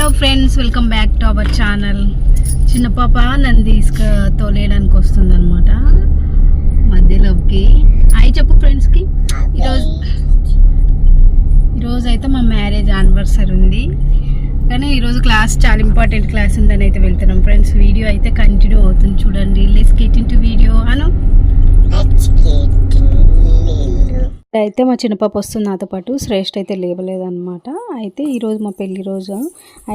Hello friends welcome back to our channel. చిన్న పాప నన్ను తీసుకు తోలేయడానికి వస్తుంది అనమాట మధ్యలోకి. అయి చెప్పు ఫ్రెండ్స్కి. ఈరోజు ఈరోజు అయితే మా మ్యారేజ్ యానివర్సరీ ఉంది. కానీ ఈరోజు క్లాస్ చాలా ఇంపార్టెంట్ క్లాస్ ఉందని అయితే వెళ్తున్నాం ఫ్రెండ్స్. వీడియో అయితే కంటిన్యూ అవుతుంది చూడండి. Let's get in to video అను అయితే మా చిన్న పాప వస్తుంది నాతో పాటు. శ్రేష్ఠ అయితే లేవలేదన్నమాట. అయితే ఈరోజు మా పెళ్ళి రోజు?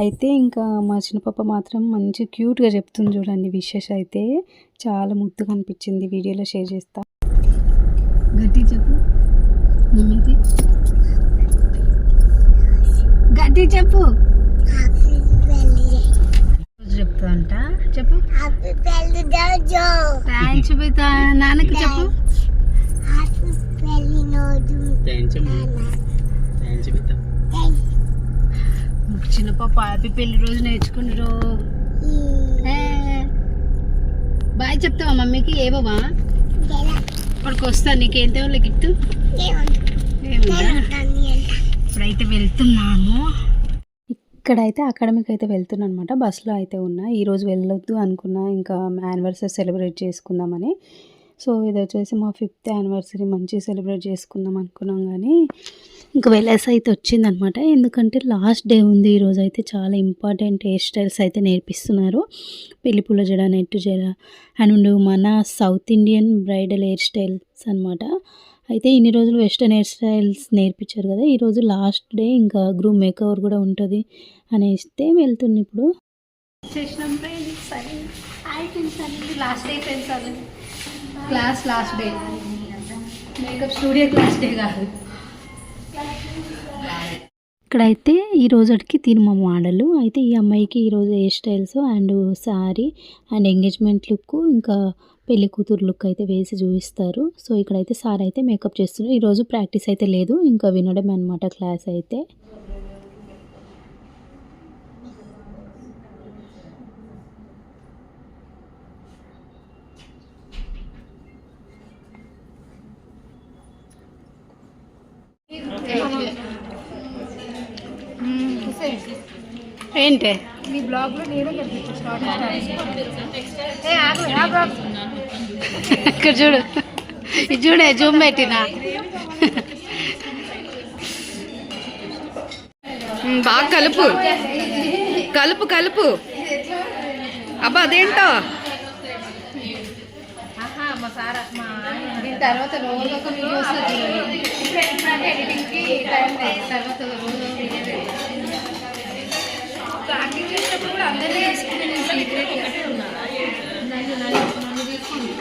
అయితే ఇంకా మా చిన్న పాప మాత్రం మంచి క్యూట్గా చెప్తుంది చూడండి విశేష అయితే. చాలా ముద్దుగా అనిపించింది వీడియోలో షేర్ చేస్తా. గట్టి చెప్పు. గట్టి చెప్పు. చెప్తాంట చెప్పు. థ్యాంక్స్ బితా నాన్నకి చెప్పు. చిన్న పాప హ్యాపీ పెళ్ళి రోజు నేర్చుకున్నారు బాయ్ చెప్తావా మమ్మీకి? ఏవవా ఇప్పటికి వస్తా నీకేం తేవాలి గిఫ్ట్? ఇప్పుడైతే వెళ్తున్నాము. ఇక్కడైతే అకాడమిక్ అయితే వెళ్తున్నాను అనమాట బస్సులో అయితే ఉన్నా. ఈరోజు వెళ్ళొద్దు అనుకున్నా. ఇంకా యానివర్సరీ సెలబ్రేట్ చేసుకుందామని. సో ఇది వచ్చేసి మా ఫిఫ్త్ యానివర్సరీ మంచి సెలబ్రేట్ చేసుకుందాం అనుకున్నాం కానీ ఇంకా వెళ్ళేసి అయితే వచ్చిందనమాట. ఎందుకంటే లాస్ట్ డే ఉంది ఈరోజు అయితే చాలా ఇంపార్టెంట్ హెయిర్ స్టైల్స్ అయితే నేర్పిస్తున్నారు. పెళ్ళి పూల జడ నెట్టు జడ అండ్ మన south Indian bridal hair styles అనమాట అయితే ఇన్ని రోజులు వెస్టర్న్ హెయిర్ స్టైల్స్ నేర్పించారు కదా ఈరోజు లాస్ట్ డే ఇంకా గ్రూమ్ మేకవర్ కూడా ఉంటుంది అనేస్తే వెళ్తుంది ఇప్పుడు. Last day friends class last day. Makeup studio class day కాదు. ఇక్కడైతే ఈ రోజుకి తిను మా మోడలు అయితే ఈ అమ్మాయికి ఈరోజు hair styles and sari and engagement look ఇంకా పెళ్ళి కూతురు లుక్ అయితే వేసి చూపిస్తారు. సో ఇక్కడైతే సార్ అయితే మేకప్ చేస్తున్నారు. ఈరోజు ప్రాక్టీస్ అయితే లేదు. ఇంకా వినడం అనమాట క్లాస్ అయితే. ఏంటి? మీ బ్లాగ్లో నేనే ఇక్కడ చూడు. ఇది చూడే జూమ్ పెట్టినా. బాగా కలుపు. కలుపు కలుపు. అబ్బా అదేంటో? మా సార్ మా దీని తర్వాత రోజు ఒక వీడియో వస్తుంది ఎడిటింగ్కి టైం లేదు తర్వాత రోజు ప్రాక్టీస్ చేసినప్పుడు కూడా అందరినీ తీసుకుని నేను సీక్రెట్ ఒకటే నన్ను నన్ను నన్ను తీసుకుంది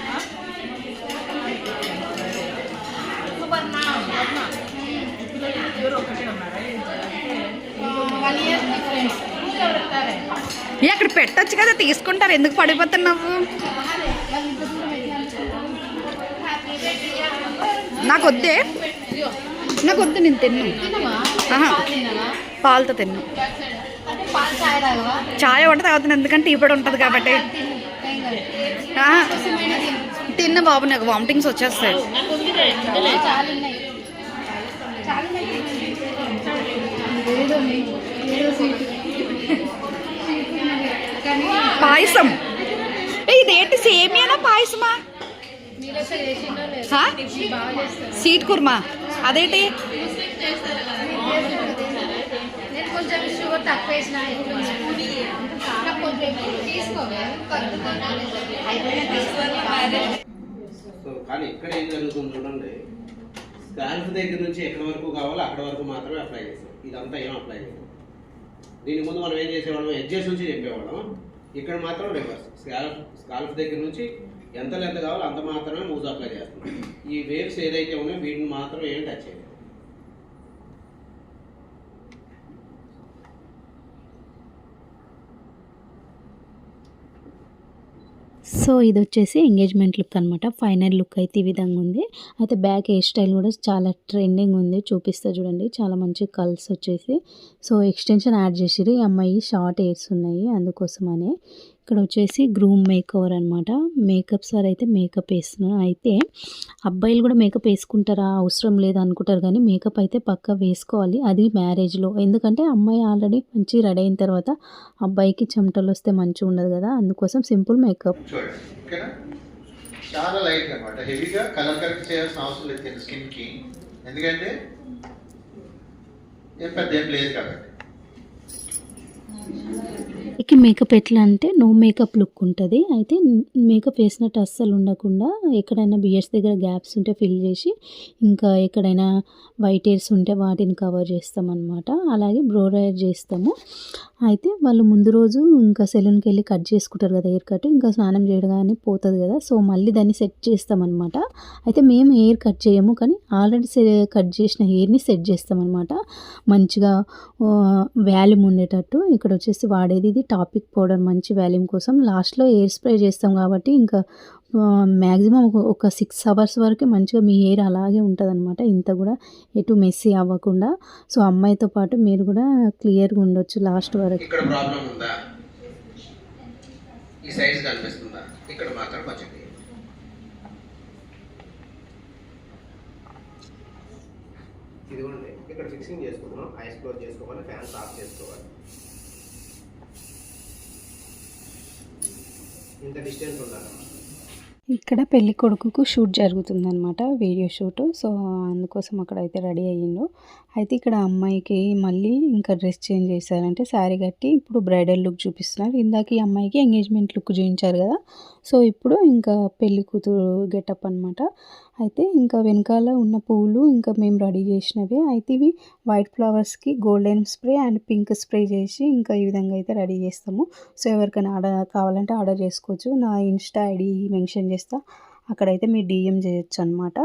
పెట్టొచ్చు కదా తీసుకుంటారు. ఎందుకు పడిపోతున్నావు? నాకు వద్దే నాకు వద్దు నేను తిన్ను. పాలతో తిన్ను. చాయ్ వంట తాగుతున్నాను ఎందుకంటే ఇప్పుడు ఉంటుంది కాబట్టి. తిన్న బాబు నాకు వామిటింగ్స్ వచ్చేస్తాయి. పాయసం. ఏ, ఇదేంటి సేమియానా పాయసమా? సీట్ కుర్మా? అదేంటి? కానీ ఇక్కడ ఏం జరుగుతుంది చూడండి. స్కాల్ఫ్ దగ్గర నుంచి ఎక్కడి వరకు కావాలో అక్కడ వరకు మాత్రమే అప్లై చేస్తాం. ఇదంతా ఏం అప్లై చేస్తాం దీని ముందు మనం ఏం చేసేవాళ్ళం? ఎడ్జెస్ నుంచి చెప్పేవాళ్ళం. ఇక్కడ మాత్రం రివర్స్ స్కాల్ఫ్ స్కాల్ఫ్ దగ్గర నుంచి ఎంత లెంత్ కావాలో అంత మాత్రమే మూజ్ అప్లై చేస్తాం ఈ వేవ్స్ ఏదైతే ఉన్నాయో వీటిని మాత్రం ఏం టచ్ చేయలేదు. సో ఇది వచ్చేసి ఎంగేజ్మెంట్ లుక్ అనమాట ఫైనల్ లుక్ అయితే ఈ విధంగా ఉంది. అయితే బ్యాక్ హెయిర్ స్టైల్ కూడా చాలా ట్రెండింగ్ ఉంది. చూపిస్తా చూడండి. చాలా మంచి కల్స్ వచ్చేసి. సో ఎక్స్టెన్షన్ యాడ్ చేసిరు ఈ అమ్మాయి షార్ట్ హెయిర్స్ ఉన్నాయి అందుకోసమనే. ఇక్కడ వచ్చేసి గ్రూమ్ మేకవర్ అనమాట మేకప్ సార్ అయితే మేకప్ వేస్తున్నారు అయితే అబ్బాయిలు కూడా మేకప్ వేసుకుంటారా? అవసరం లేదు అనుకుంటారు కానీ మేకప్ అయితే పక్కా వేసుకోవాలి. అది మ్యారేజ్లో ఎందుకంటే అమ్మాయి ఆల్రెడీ మంచి రెడీ అయిన తర్వాత అబ్బాయికి చెమటలు వస్తే మంచిగా ఉండదు కదా. అందుకోసం సింపుల్ మేకప్. చూడండి ఓకేనా చాలా లైట్ అనమాట హెవీగా కలర్ కరెక్ట్ చేయాల్సిన అవసరం లేదు. స్కిన్కి ఎందుకంటే ఏం పెద్ద ఏం లేదు కాబట్టి. ఇక మేకప్ ఎట్లా అంటే నో మేకప్ లుక్ ఉంటుంది. అయితే మేకప్ వేసినట్టు అస్సలు ఉండకుండా ఎక్కడైనా బియర్స్ దగ్గర గ్యాప్స్ ఉంటే ఫిల్ చేసి ఇంకా ఎక్కడైనా వైట్ హెయిర్స్ ఉంటే వాటిని కవర్ చేస్తామన్నమాట. అలాగే బ్రో డ్రైర్ చేస్తాము. అయితే వాళ్ళు ముందు రోజు ఇంకా సెలూన్కి వెళ్ళి కట్ చేసుకుంటారు కదా హెయిర్ కట్ ఇంకా స్నానం చేయగానే పోతుంది కదా. సో మళ్ళీ దాన్ని సెట్ చేస్తామన్నమాట. అయితే మేము హెయిర్ కట్ చేయము కానీ ఆల్రెడీ కట్ చేసిన హెయిర్ని సెట్ చేస్తామన్నమాట. మంచిగా వ్యాల్యూమ్ ఉండేటట్టు ఇక్కడ వచ్చేసి వాడేది ఇది టాపిక్ పౌడర్ మంచి వాల్యూమ్ కోసం. లాస్ట్లో ఎయిర్ స్ప్రే చేస్తాం కాబట్టి ఇంకా మ్యాక్సిమం ఒక సిక్స్ అవర్స్ వరకు మంచిగా మీ హెయిర్ అలాగే ఉంటుంది అనమాట ఇంత కూడా ఎటు మెస్సీ అవ్వకుండా. సో అమ్మాయితో పాటు మీరు కూడా క్లియర్గా ఉండొచ్చు లాస్ట్ వరకు. ఇక్కడ ప్రాబ్లం ఉందా? ఈ సైజ్ కనిపిస్తుందా? ఇక్కడ మాత్రం కొంచెం తీయండి. ఇదిగోండి ఇక్కడ ఫిక్సింగ్ చేసుకుంటున్నాం ఐస్ క్లోజ్ చేసుకోవాలి ఫ్యాన్స్ ఆఫ్ చేసుకోవాలి. ఇంత డిస్టెన్స్ ఉండాలి. ఇక్కడ పెళ్ళి కొడుకుకు షూట్ జరుగుతుందనమాట వీడియో షూట్. సో అందుకోసం అక్కడ అయితే రెడీ అయ్యిండు. అయితే ఇక్కడ అమ్మాయికి మళ్ళీ ఇంకా డ్రెస్ చేంజ్ చేశారంటే శారీ కట్టి ఇప్పుడు బ్రైడల్ లుక్ చూపిస్తున్నారు. ఇందాక ఈ అమ్మాయికి ఎంగేజ్మెంట్ లుక్ చూపించారు కదా. సో ఇప్పుడు ఇంకా పెళ్ళి కూతురు గెటప్ అనమాట అయితే ఇంకా వెనకాల ఉన్న పువ్వులు ఇంకా మేము రెడీ చేసినవి. అయితే ఇవి white ఫ్లవర్స్కి golden spray and pink spray చేసి ఇంకా ఈ విధంగా అయితే రెడీ చేస్తాము. సో ఎవరికైనా ఆర్డర్ కావాలంటే ఆర్డర్ చేసుకోవచ్చు. నా ఇన్స్టా ఐడి మెన్షన్ చేస్తా. అక్కడైతే మీరు డిఎం చేయొచ్చు అనమాట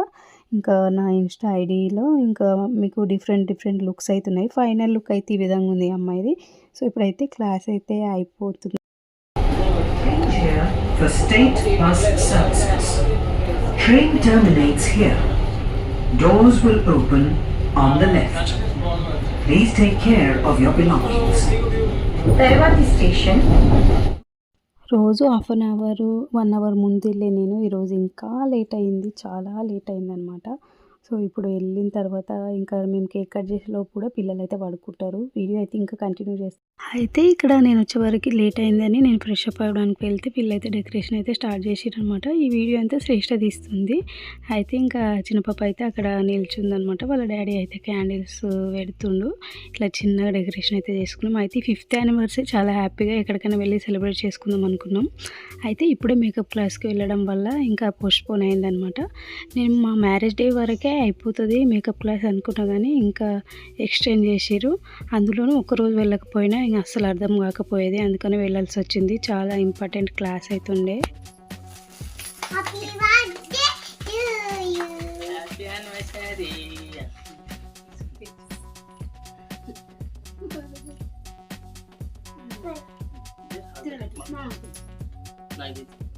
ఇంకా నా ఇన్స్టా ఐడిలో ఇంకా మీకు డిఫరెంట్ డిఫరెంట్ లుక్స్ అయితే ఉన్నాయి. ఫైనల్ లుక్ అయితే ఈ విధంగా ఉంది ఈ అమ్మాయిది. సో ఇప్పుడైతే క్లాస్ అయితే అయిపోతుంది. Train terminates here. Doors will open on the left. Please take care of your belongings. Tarvati station రోజు half an hour one hour ముందు వెళ్ళే నేను ఈరోజు ఇంకా లేట్ అయింది చాలా లేట్ అయింది అనమాట సో ఇప్పుడు వెళ్ళిన తర్వాత ఇంకా మేము కేక్ కట్ చేసేలోపు కూడా పిల్లలు అయితే పడుకుంటారు. వీడియో అయితే ఇంకా కంటిన్యూ చేస్తాం. అయితే ఇక్కడ నేను వచ్చేవరకు లేట్ అయిందని నేను ఫ్రెష్ అప్ అవ్వడానికి వెళ్తే పిల్లలు అయితే డెకరేషన్ అయితే స్టార్ట్ చేసిరనమాట ఈ వీడియో అంతా శ్రేష్ట తీస్తుంది అయితే ఇంకా చిన్నపాప అయితే అక్కడ నిల్చుందనమాట వాళ్ళ డాడీ అయితే క్యాండిల్స్ పెడుతుండు. ఇట్లా చిన్నగా డెకరేషన్ అయితే చేసుకున్నాం. అయితే ఫిఫ్త్ యానివర్సరీ చాలా హ్యాపీగా ఎక్కడికైనా వెళ్ళి సెలబ్రేట్ చేసుకుందాం అనుకున్నాం. అయితే ఇప్పుడే మేకప్ క్లాస్కి వెళ్ళడం వల్ల ఇంకా పోస్ట్పోన్ అయిందనమాట నేను మా మ్యారేజ్ డే వరకే అయిపోతుంది మేకప్ క్లాస్ అనుకున్నా కానీ ఇంకా ఎక్స్టెండ్ చేసిర్రు. అందులోనూ ఒక్కరోజు వెళ్ళకపోయినా ఇంకా అస్సలు అర్థం కాకపోయేది అందుకని వెళ్ళాల్సి వచ్చింది. చాలా ఇంపార్టెంట్ క్లాస్ అవుతుండే Happy birthday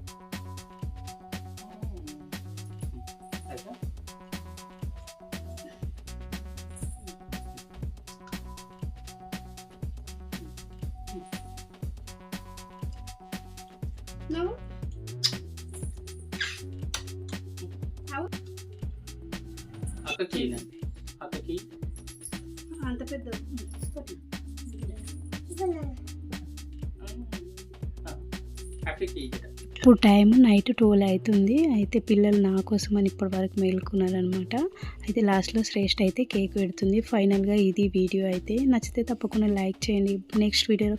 అక్కకి అంత పెద్ద అక్కకి ఇప్పుడు టైం నైట్ ట్వెల్వ్ అవుతుంది. అయితే పిల్లలు నా కోసం అని ఇప్పటి వరకు మేలుకున్నారనమాట అయితే లాస్ట్లో శ్రేష్ఠ అయితే కేక్ పెడుతుంది. ఫైనల్గా ఇది వీడియో అయితే. నచ్చితే తప్పకుండా లైక్ చేయండి. నెక్స్ట్ వీడియోలో